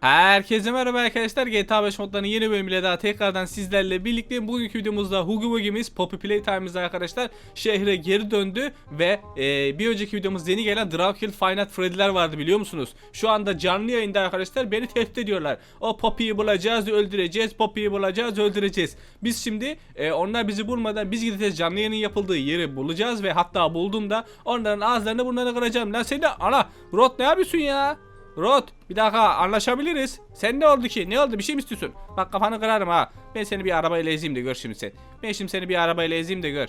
Herkese merhaba arkadaşlar GTA 5 modlarının yeni bölümüyle daha tekrardan sizlerle birlikte bugünkü videomuzda Hugo Bugi'miz Poppy Playtime'ımız arkadaşlar şehre geri döndü ve e, bir önceki videomuz yeni gelen Dracula Final Freddy'ler vardı biliyor musunuz? Şu anda canlı yayında arkadaşlar beni tehdit ediyorlar. O Poppy'yi bulacağız öldüreceğiz Poppy'yi bulacağız öldüreceğiz. Biz şimdi e, onlar bizi bulmadan biz gideceğiz canlı yayının yapıldığı yeri bulacağız ve hatta bulduğumda onların ağızlarını burnlarını kıracağım. Lan seni ana Rot ne yapıyorsun ya? Rod bir dakika anlaşabiliriz. Sen ne oldu ki? Ne oldu? Bir şey mi istiyorsun? Bak kafanı kırarım ha. Ben seni bir arabayla ezeyim de gör şimdi sen. Ben şimdi seni bir arabayla ezeyim de gör.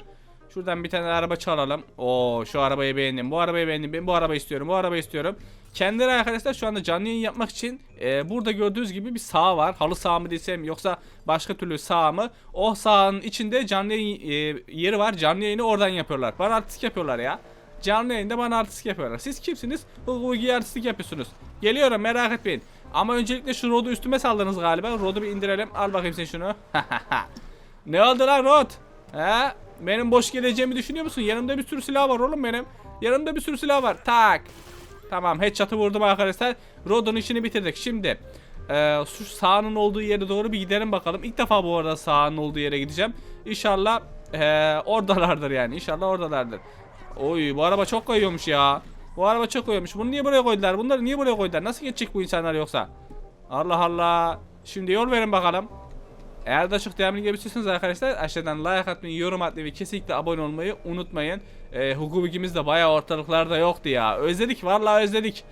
Şuradan bir tane araba çalalım. Oo şu arabayı beğendim. Bu arabayı beğendim. Ben bu arabayı istiyorum. Bu arabayı istiyorum. Kendileri arkadaşlar şu anda canlı yayın yapmak için e, burada gördüğünüz gibi bir saha var. Halı saha mı desem yoksa başka türlü saha mı? O sahanın içinde canlı yayın e, yeri var. Canlı yayını oradan yapıyorlar. Bana artistik yapıyorlar ya. Canlı yayında bana artistik yapıyorlar. Siz kimsiniz? Hukuki artistik yapıyorsunuz. Geliyorum merak etmeyin. Ama öncelikle şu Rod'u üstüme saldınız galiba. Rod'u bir indirelim. Al bakayım sen şunu. ne oldu lan Rod? He? Benim boş geleceğimi düşünüyor musun? Yanımda bir sürü silah var oğlum benim. Yanımda bir sürü silah var. Tak. Tamam headshot'ı vurdum arkadaşlar. Rod'un işini bitirdik. Şimdi e, şu sahanın olduğu yere doğru bir gidelim bakalım. İlk defa bu arada sahanın olduğu yere gideceğim. İnşallah e, oradalardır yani. İnşallah oradalardır. Oy bu araba çok koyuyormuş ya. Bu araba çok koyuyormuş. Bunu niye buraya koydular? Bunları niye buraya koydular? Nasıl geçecek bu insanlar yoksa? Allah Allah. Şimdi yol verin bakalım. Eğer daha çok devamlı gelmişsiniz arkadaşlar aşağıdan like atmayı, yorum atmayı ve kesinlikle abone olmayı unutmayın. Ee, hukukimiz de bayağı ortalıklarda yoktu ya. Özledik vallahi özledik.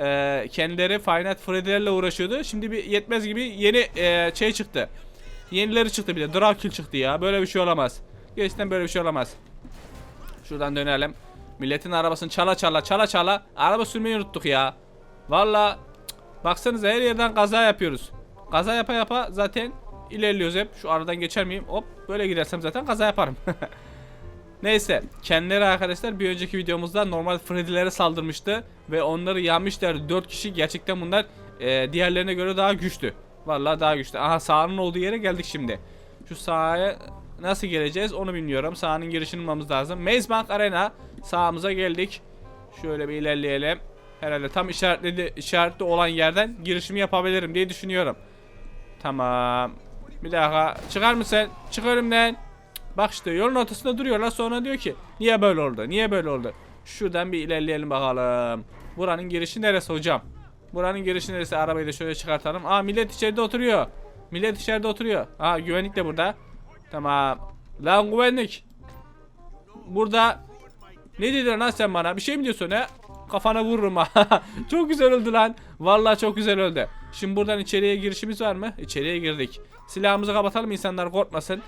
Ee, kendileri Final Freddy'lerle uğraşıyordu. Şimdi bir yetmez gibi yeni e, şey çıktı. Yenileri çıktı bir de. Dracula çıktı ya. Böyle bir şey olamaz. Gerçekten böyle bir şey olamaz. Şuradan dönelim. Milletin arabasını çala çala çala çala araba sürmeyi unuttuk ya. Valla baksanıza her yerden kaza yapıyoruz. Kaza yapa yapa zaten ilerliyoruz hep. Şu aradan geçer miyim? Hop böyle gidersem zaten kaza yaparım. Neyse kendileri arkadaşlar bir önceki videomuzda normal Freddy'lere saldırmıştı ve onları yenmişler 4 kişi gerçekten bunlar e, diğerlerine göre daha güçlü. Vallahi daha güçlü. Aha sahanın olduğu yere geldik şimdi. Şu sahaya nasıl geleceğiz onu bilmiyorum. Sahanın girişini bulmamız lazım. Maze Bank Arena sahamıza geldik. Şöyle bir ilerleyelim. Herhalde tam işaretli, işaretli olan yerden girişimi yapabilirim diye düşünüyorum. Tamam. Bir dakika. Çıkar mısın? Çık önümden. Bak işte yolun ortasında duruyorlar sonra diyor ki niye böyle oldu? Niye böyle oldu? Şuradan bir ilerleyelim bakalım. Buranın girişi neresi hocam? Buranın girişi neresi? Arabayı da şöyle çıkartalım. Aa millet içeride oturuyor. Millet içeride oturuyor. Aa güvenlik de burada. Tamam. Lan güvenlik. Burada ne dedin lan sen bana? Bir şey mi diyorsun he? Kafana vururum ha. çok güzel öldü lan. Vallahi çok güzel öldü. Şimdi buradan içeriye girişimiz var mı? İçeriye girdik. Silahımızı kapatalım insanlar korkmasın.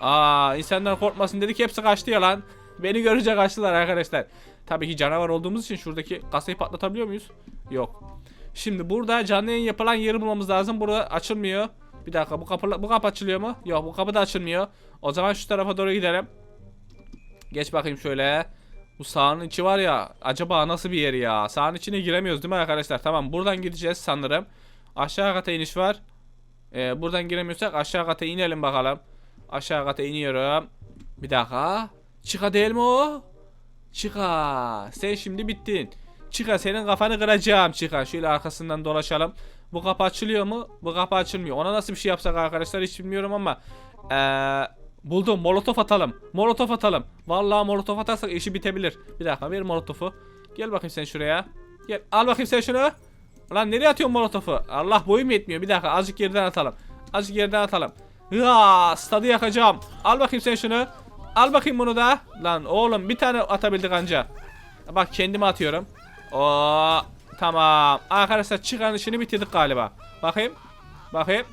Aa insanlar korkmasın dedik hepsi kaçtı ya lan. Beni görünce kaçtılar arkadaşlar. Tabii ki canavar olduğumuz için şuradaki kasayı patlatabiliyor muyuz? Yok. Şimdi burada canlı yayın yapılan yeri bulmamız lazım. Burada açılmıyor. Bir dakika bu kapı bu kapı açılıyor mu? Yok bu kapı da açılmıyor. O zaman şu tarafa doğru gidelim. Geç bakayım şöyle. Bu sahanın içi var ya. Acaba nasıl bir yer ya? Sahanın içine giremiyoruz değil mi arkadaşlar? Tamam buradan gideceğiz sanırım. Aşağı kata iniş var. Ee, buradan giremiyorsak aşağı kata inelim bakalım. Aşağı kata iniyorum. Bir dakika. Çıka değil mi o? Çıka. Sen şimdi bittin. Çıka senin kafanı kıracağım Çıka. Şöyle arkasından dolaşalım. Bu kapı açılıyor mu? Bu kapı açılmıyor. Ona nasıl bir şey yapsak arkadaşlar hiç bilmiyorum ama. Eee... Buldum. Molotof atalım. Molotof atalım. Vallahi molotof atarsak işi bitebilir. Bir dakika ver molotofu. Gel bakayım sen şuraya. Gel al bakayım sen şunu. Lan nereye atıyorsun molotofu? Allah boyum yetmiyor. Bir dakika azıcık yerden atalım. Azıcık yerden atalım. Ya stadı yakacağım. Al bakayım sen şunu. Al bakayım bunu da. Lan oğlum bir tane atabildik anca. Bak kendime atıyorum. Oo tamam. Arkadaşlar çıkan işini bitirdik galiba. Bakayım. Bakayım.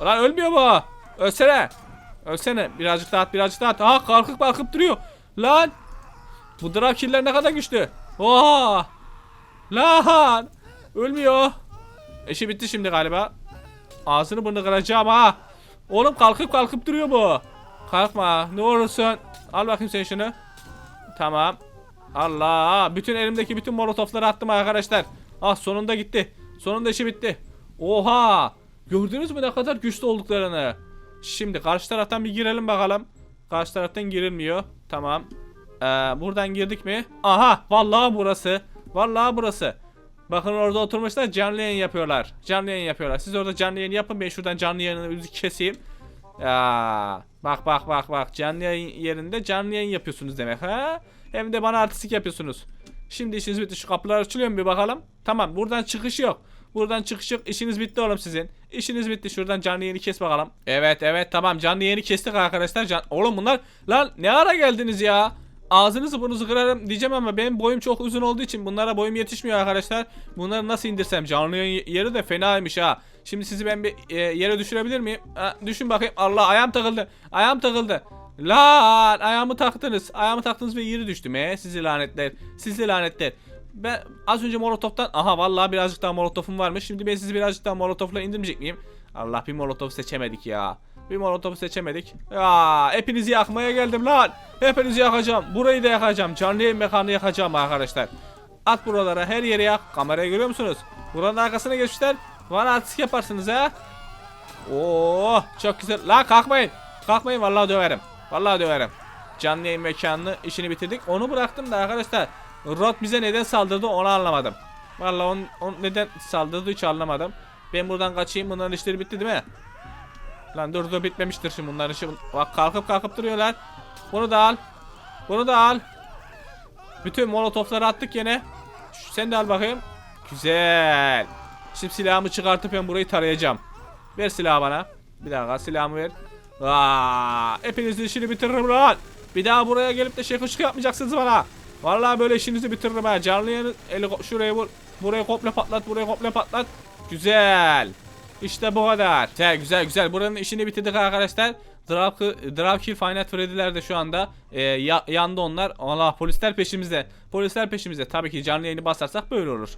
Lan ölmüyor mu? Ölsene. Ölsene. Birazcık daha at, birazcık daha at. Aha kalkıp kalkıp duruyor. Lan. Bu Drakiller ne kadar güçlü. Oha. Lan. Ölmüyor. Eşi bitti şimdi galiba. Ağzını burnunu kıracağım ha. Oğlum kalkıp kalkıp duruyor bu. Kalkma. Ne olursun. Al bakayım sen şunu. Tamam. Allah. Bütün elimdeki bütün molotofları attım arkadaşlar. Ah sonunda gitti. Sonunda işi bitti. Oha. Gördünüz mü ne kadar güçlü olduklarını. Şimdi karşı taraftan bir girelim bakalım. Karşı taraftan girilmiyor. Tamam. Ee, buradan girdik mi? Aha vallahi burası. Vallahi burası. Bakın orada oturmuşlar canlı yayın yapıyorlar. Canlı yayın yapıyorlar. Siz orada canlı yayın yapın ben şuradan canlı yayını keseyim. Ya bak bak bak bak canlı yayın yerinde canlı yayın yapıyorsunuz demek ha? Hem de bana artistik yapıyorsunuz. Şimdi işiniz bitti şu kapılar açılıyor mu bir bakalım. Tamam buradan çıkış yok. Buradan çıkış yok. İşiniz bitti oğlum sizin. İşiniz bitti. Şuradan canlı yayını kes bakalım. Evet evet tamam canlı yayını kestik arkadaşlar. Can... Oğlum bunlar lan ne ara geldiniz ya? Ağzınızı burnunuzu kırarım diyeceğim ama benim boyum çok uzun olduğu için bunlara boyum yetişmiyor arkadaşlar. Bunları nasıl indirsem canlı yeri de fenaymış ha. Şimdi sizi ben bir e, yere düşürebilir miyim? Ha, düşün bakayım. Allah ayağım takıldı. Ayağım takıldı. Lan ayağımı taktınız. Ayağımı taktınız ve yeri düştüm. He sizi lanetler. Sizi lanetler. Ben az önce molotoftan aha vallahi birazcık daha molotofum varmış. Şimdi ben sizi birazcık daha molotofla indirmeyecek miyim? Allah bir molotof seçemedik ya. Bir molotofu seçemedik. Ya hepinizi yakmaya geldim lan. Hepinizi yakacağım. Burayı da yakacağım. Canlı yayın mekanı yakacağım arkadaşlar. At buralara her yere yak. Kamerayı görüyor musunuz? Buranın arkasına geçmişler. Bana artistik yaparsınız ha. Oo çok güzel. La kalkmayın. Kalkmayın vallahi döverim. Vallahi döverim. Canlı yayın mekanını işini bitirdik. Onu bıraktım da arkadaşlar. Rod bize neden saldırdı onu anlamadım. Vallahi on, on neden saldırdı hiç anlamadım. Ben buradan kaçayım. Bunların işleri bitti değil mi? Lan dur dur bitmemiştir şimdi bunların işi. Bak kalkıp kalkıp duruyorlar. Bunu da al. Bunu da al. Bütün molotofları attık yine. Sen de al bakayım. Güzel. Şimdi silahımı çıkartıp ben burayı tarayacağım. Ver silahı bana. Bir dakika silahımı ver. Aa, hepinizin işini bitiririm lan. Bir daha buraya gelip de şekuşluk yapmayacaksınız bana. Vallahi böyle işinizi bitiririm ha. Canlı yayını eli şuraya vur. Burayı komple patlat, burayı komple patlat. Güzel. İşte bu kadar. Güzel güzel güzel. Buranın işini bitirdik arkadaşlar. Drake Final Freddy'ler de şu anda e, ya- yandı onlar. Allah polisler peşimizde. Polisler peşimizde. Tabii ki canlı yayını basarsak böyle olur.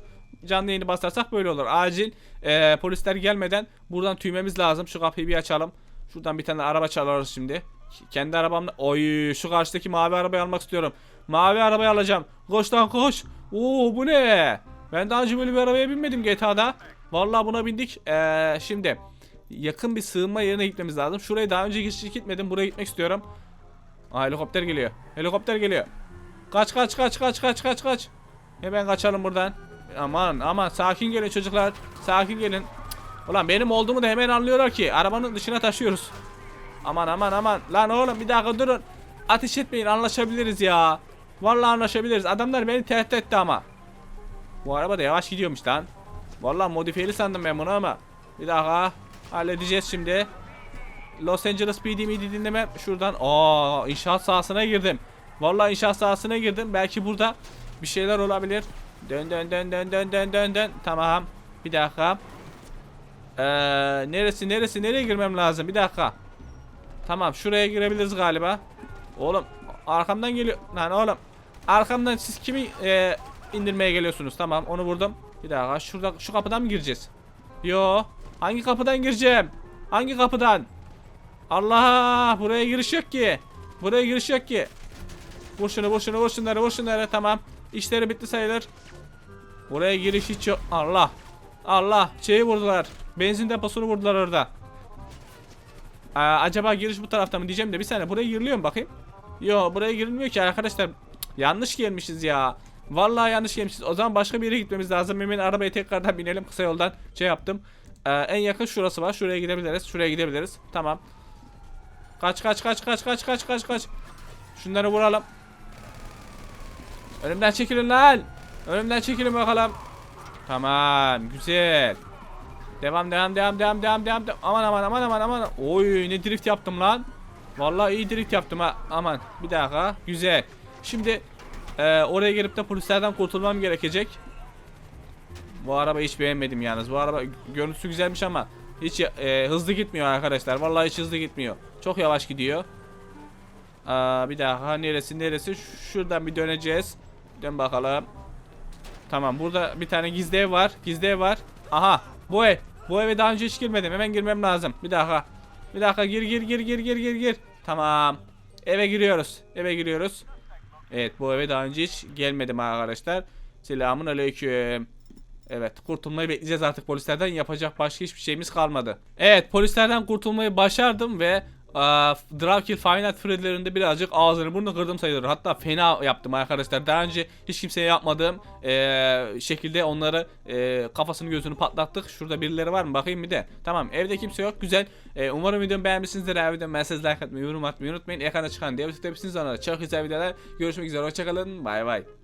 Canlı yayını basarsak böyle olur. Acil e, polisler gelmeden buradan tüymemiz lazım. Şu kapıyı bir açalım. Şuradan bir tane araba çalarız şimdi. Kendi arabamla. Oy şu karşıdaki mavi arabayı almak istiyorum. Mavi arabayı alacağım. Koş lan koş. Oo bu ne? Ben daha önce böyle bir arabaya binmedim GTA'da. Vallahi buna bindik. Ee, şimdi yakın bir sığınma yerine gitmemiz lazım. Şuraya daha önce hiç gitmedim. Buraya gitmek istiyorum. Aa, helikopter geliyor. Helikopter geliyor. Kaç kaç kaç kaç kaç kaç kaç. Hemen kaçalım buradan. Aman aman sakin gelin çocuklar. Sakin gelin. Ulan benim olduğumu da hemen anlıyorlar ki. Arabanın dışına taşıyoruz. Aman aman aman. Lan oğlum bir dakika durun. Ateş etmeyin anlaşabiliriz ya. Vallahi anlaşabiliriz. Adamlar beni tehdit etti ama. Bu araba da yavaş gidiyormuş lan. Vallahi modifiyeli sandım ben bunu ama. Bir dakika. Halledeceğiz şimdi. Los Angeles PD miydi dinleme. Şuradan. Aa inşaat sahasına girdim. Vallahi inşaat sahasına girdim. Belki burada bir şeyler olabilir. Dön dön dön dön dön dön dön dön. Tamam. Bir dakika. Ee, neresi neresi nereye girmem lazım? Bir dakika. Tamam şuraya girebiliriz galiba. Oğlum arkamdan geliyor. Lan oğlum. Arkamdan siz kimi e, indirmeye geliyorsunuz? Tamam onu vurdum. Bir dakika şurada şu kapıdan mı gireceğiz? Yo. Hangi kapıdan gireceğim? Hangi kapıdan? Allah buraya giriş yok ki. Buraya giriş yok ki. Vur şunu vur şunu vur şunları vur şunları tamam. İşleri bitti sayılır. Buraya giriş hiç yok. Allah. Allah şeyi vurdular. Benzin deposunu vurdular orada. Aa, acaba giriş bu tarafta mı diyeceğim de bir saniye buraya giriliyor mu bakayım? Yo buraya girilmiyor ki arkadaşlar. Yanlış gelmişiz ya. Vallahi yanlış gelmişiz. O zaman başka bir yere gitmemiz lazım. Hemen arabaya tekrardan binelim. Kısa yoldan şey yaptım. Ee, en yakın şurası var. Şuraya gidebiliriz. Şuraya gidebiliriz. Tamam. Kaç kaç kaç kaç kaç kaç kaç kaç. Şunları vuralım. Önümden çekilin lan. Önümden çekilin bakalım. Tamam güzel. Devam devam devam devam devam devam. Aman aman aman aman aman. Oy ne drift yaptım lan. Vallahi iyi drift yaptım ha. Aman bir dakika. Güzel. Şimdi e, oraya gelip de polislerden kurtulmam gerekecek. Bu araba hiç beğenmedim yalnız. Bu araba görüntüsü güzelmiş ama hiç e, hızlı gitmiyor arkadaşlar. Vallahi hiç hızlı gitmiyor. Çok yavaş gidiyor. Aa, bir daha neresi neresi? Şuradan bir döneceğiz. Dön bakalım. Tamam burada bir tane gizli ev var. Gizli ev var. Aha bu ev. Bu eve daha önce hiç girmedim. Hemen girmem lazım. Bir dakika. Bir dakika gir gir gir gir gir gir gir. Tamam. Eve giriyoruz. Eve giriyoruz. Evet bu eve daha önce hiç gelmedim arkadaşlar. Selamun aleyküm. Evet kurtulmayı bekleyeceğiz artık polislerden yapacak başka hiçbir şeyimiz kalmadı. Evet polislerden kurtulmayı başardım ve Dravkill Final Freddy'lerinde birazcık ağzını burnunu kırdım sayılır. Hatta fena yaptım arkadaşlar. Daha önce hiç kimseye yapmadığım e, şekilde onları e, kafasını gözünü patlattık. Şurada birileri var mı bakayım bir de. Tamam evde kimse yok güzel. E, umarım videomu beğenmişsinizdir. Eğer videomu beğenseniz like atmayı yorum atmayı unutmayın. Ekranda çıkan diğer tıklayabilirsiniz. Sonra çok güzel videolar. Görüşmek üzere hoşçakalın. Bay bay.